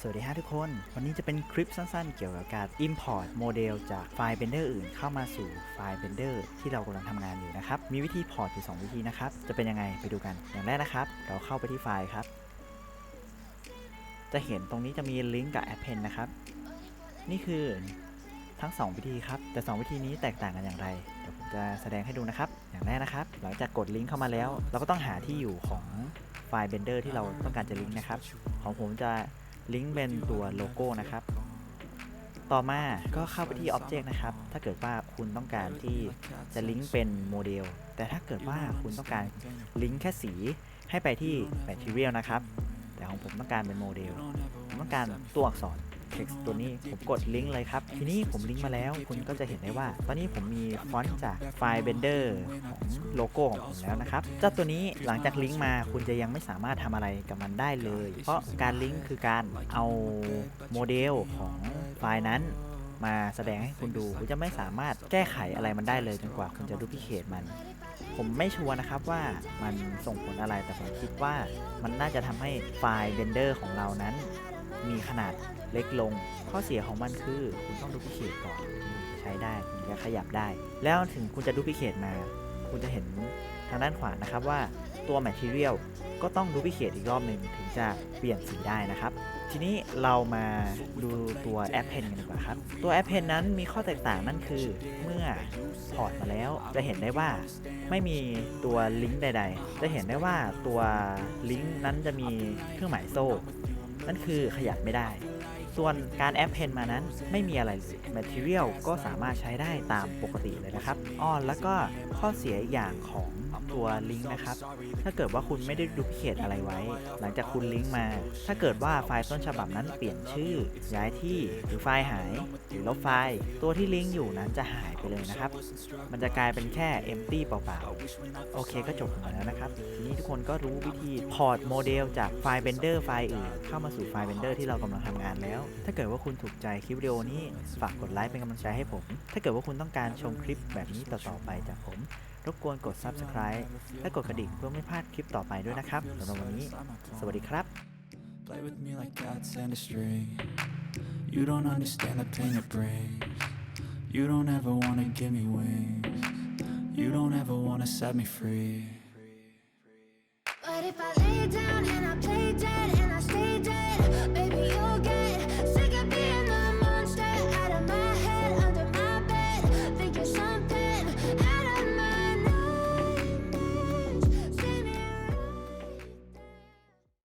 สวัสดีฮะทุกคน วันนี้จะเป็นคลิปสั้นๆ เกี่ยวกับการ Import โมเดลจากไฟล์ Blender อื่นเข้ามาสู่ไฟล์ Blender ที่เรากำลังทำงานอยู่นะครับ มีวิธีพอร์ตอยู่ 2 วิธีนะครับ จะเป็นยังไงไปดูกัน อย่างแรกนะครับ เราเข้าไปที่ไฟล์ครับ จะเห็นตรงนี้จะมีลิงก์กับ Append นะครับ นี่คือทั้ง 2 วิธีครับ แต่ 2 วิธีนี้แตกต่างกันอย่างไรเดี๋ยวผมจะแสดงให้ดูนะครับ อย่างแรกนะครับ หลังจากกดลิงก์เข้ามาแล้ว เราก็ต้องหาที่อยู่ของไฟล์ Blender ที่เราต้องการจะลิงก์นะครับ ของผมจะ ลิงก์เป็นตัวโลโก้นะครับ ต่อมาก็เข้าไปที่ Object นะครับ ถ้าเกิดว่าคุณต้องการที่จะลิงก์เป็นโมเดล แต่ถ้าเกิดว่าคุณต้องการลิงก์แค่สีให้ไปที่ Material นะครับ แต่ของผมต้องการเป็นโมเดล ผมต้องการตัวอักษร text ตัวนี้ผมกดลิงก์เลยครับ ทีนี้ผมลิงก์มาแล้ว คุณก็จะเห็นได้ว่า ตอนนี้ผมมีฟอนต์จากไฟล์ Blender ของโลโก้ของผมแล้วนะครับ เจ้าตัวนี้หลังจากลิงก์มาคุณจะยังไม่สามารถทำอะไรกับมันได้เลย เพราะการลิงก์คือการเอาโมเดลของไฟล์นั้นมาแสดงให้คุณดูคุณจะไม่สามารถแก้ไขอะไรมันได้เลยจนกว่าคุณจะดูพิเคทมัน ผมไม่ชัวร์นะครับว่ามันส่งผลอะไรแต่ผมคิดว่ามันน่าจะทำให้ไฟล์ Blender ของเรานั้น มีขนาดเล็กลง ข้อเสียของมันคือ คุณต้องดูพิเคทก่อนใช้ได้ถึงจะขยับได้ แล้วถึงคุณจะดูพิเคทมา คุณจะเห็นทางด้านขวานะครับว่าตัว Material ก็ต้องดูพิเคทอีกรอบหนึ่งถึงจะเปลี่ยนสีได้นะครับ ทีนี้เรามาดูตัวแอปเพนกันดีกว่าครับ ตัวแอปเพนนั้นมีข้อแตกต่างนั่นคือเมื่อพอร์ตมาแล้วจะเห็นได้ว่าไม่มีตัวลิงก์ใด ๆ จะเห็นได้ว่าตัวลิงก์นั้นจะมีเครื่องหมายโซ่ นั่นคือขยับไม่ได้ ส่วนการแอปเพนมานั้นไม่มีอะไรเลย Material ก็สามารถใช้ได้ตามปกติเลยนะครับอ้อแล้วก็ข้อเสียอย่างของตัวลิงก์นะครับ ถ้าเกิดว่าคุณไม่ได้ดูพิเคทอะไรไว้ หลังจากคุณลิงก์มา ถ้าเกิดว่าไฟล์ต้นฉบับนั้นเปลี่ยนชื่อ ย้ายที่หรือไฟล์หาย หรือลบไฟล์ ตัวที่ลิงก์อยู่นั้นจะหายไปเลยนะครับ มันจะกลายเป็นแค่ empty เปล่าๆ โอเคก็จบกันแล้วนะครับ ทีนี้ทุกคนก็รู้วิธีพอร์ตโมเดลจากไฟล์ Blender ไฟล์อื่นเข้ามาสู่ไฟล์ Blender ที่เรากำลังทำงานแล้วถ้าเกิดว่าคุณถูกใจคลิปวิดีโอนี้ ฝากกดไลค์เป็นกำลังใจให้ผม ถ้าเกิดว่าคุณต้องการชมคลิปแบบนี้ต่อๆไปจากผม รบกวนกด subscribe และกดกระดิ่งเพื่อไม่พลาดคลิปต่อไปด้วยนะครับสำหรับวันนี้ สวัสดีครับ Play with me like cats and a string. You don't understand the pain it brings. You don't ever wanna give me wings. You don't ever wanna set me free. But if I lay down